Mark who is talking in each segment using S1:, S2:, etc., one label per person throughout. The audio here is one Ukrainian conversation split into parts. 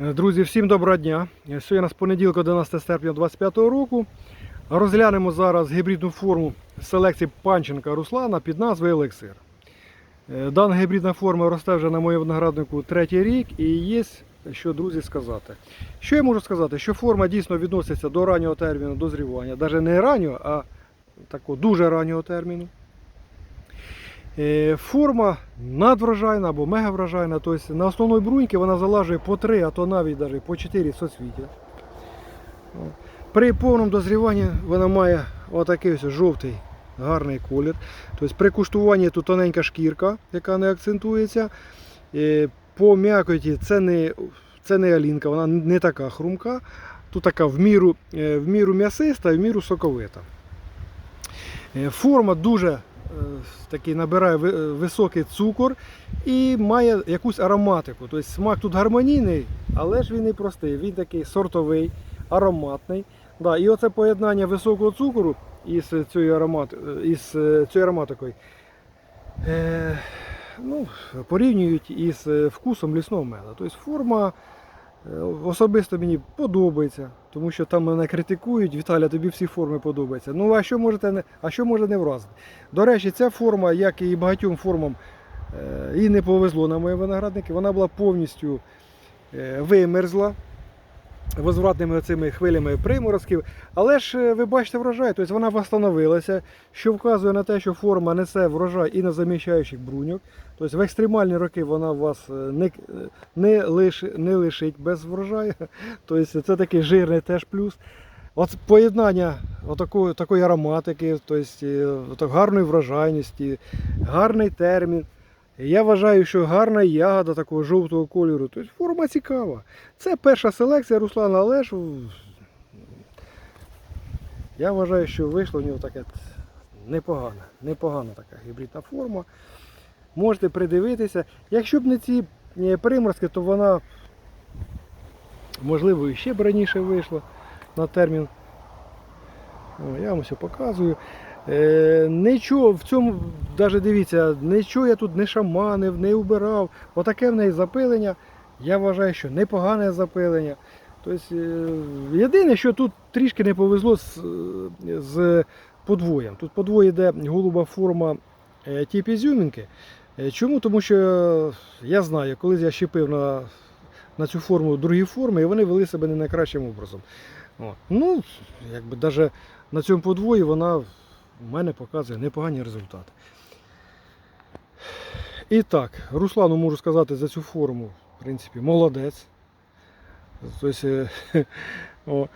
S1: Е, Друзі, всім доброго дня. Е, Сьогодні у нас понеділок, 11 серпня 2025 року. Розглянемо зараз гібридну форму селекції Панченка Руслана під назвою Елексир. Е, Дана гібридна форма росте вже на моєму винограднику третій рік і є що, друзі, сказати. Що я можу сказати? Що форма дійсно відноситься до раннього терміну дозрівання, навіть не раннього, а такого дуже раннього терміну. Е, Форма надврожайна або мегаврожайна, тобто на основної бруньки вона залажує по 3, а то навіть даже по 4 соцвіття. При повному дозріванні вона має отакий ось жовтий гарний колір. Тобто при куштуванні тут тоненька шкірка, яка не акцентується. Е, По м'якоті це не, це не алінка, вона не така хрумка. Тут така в міру, е, в міру м'ясиста і в міру соковита. Форма дуже такий набирає е, високий цукор і має якусь ароматику. Тобто смак тут гармонійний, але ж він не простий, він такий сортовий, ароматний. Да, і оце поєднання високого цукору із цією, аромат, е, із е, цією ароматикою е, ну, порівнюють із е, вкусом лісного меда. Тобто форма е, особисто мені подобається, тому що там мене критикують, Віталя, тобі всі форми подобаються. Ну а що можете не, а що може не вразити? До речі, ця форма, як і багатьом формам, і не повезло на мої виноградники, вона була повністю е, вимерзла. Возвратними цими хвилями приморозків, але ж е, ви бачите врожай, тобто вона встановилася, що вказує на те, що форма несе врожай і на заміщаючих бруньок. Тобто в екстремальні роки вона вас е, не, не, лиш, не лишить без врожаю. Тобто це такий жирний теж плюс. От поєднання отакої, такої ароматики, тобто, е, гарної врожайності, гарний термін. Я вважаю, що гарна ягода такого жовтого кольору. Тобто форма цікава. Це перша селекція Руслана, але ж я вважаю, що вийшло в нього таке непогана, непогана така гібридна форма. Можете придивитися. Якщо б не ці е, то вона можливо і ще б раніше вийшла на термін. О, я вам все показую. Е, нічого в цьому, навіть дивіться, нічого я тут не шаманив, не убирав. Отаке в неї запилення. Я вважаю, що непогане запилення. Тобто, е, єдине, що тут трішки не повезло з, е, з подвоєм. Тут подвоє йде голуба форма е, тип ізюмінки. Е, Чому? Тому що я знаю, колись я щепив на, на цю форму другі форми, і вони вели себе не найкращим образом. О. Ну, якби навіть на цьому подвої вона в мене показує непогані результати. І так, Руслану можу сказати за цю форму, в принципі, молодець. Тобто, е, о.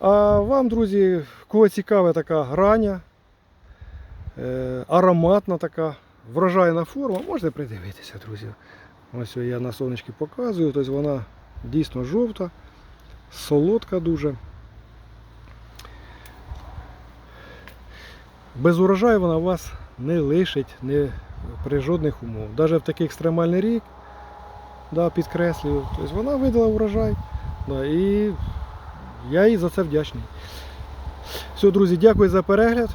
S1: А вам, друзі, кого цікава така граня, е, ароматна така, врожайна форма, можете придивитися, друзі. Ось я на сонечки показую, тобто вона дійсно жовта, солодка дуже. Без урожаю вона вас не лишить не при жодних умовах. Навіть в такий екстремальний рік, да, підкреслюю, тобто вона видала урожай. Да, і я їй за це вдячний. Все, друзі, дякую за перегляд.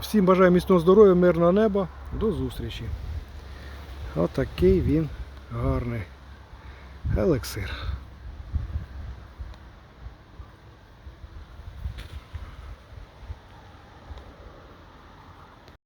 S1: Всім бажаю міцного здоров'я, мирного неба. До зустрічі. Отакий він гарний елексир.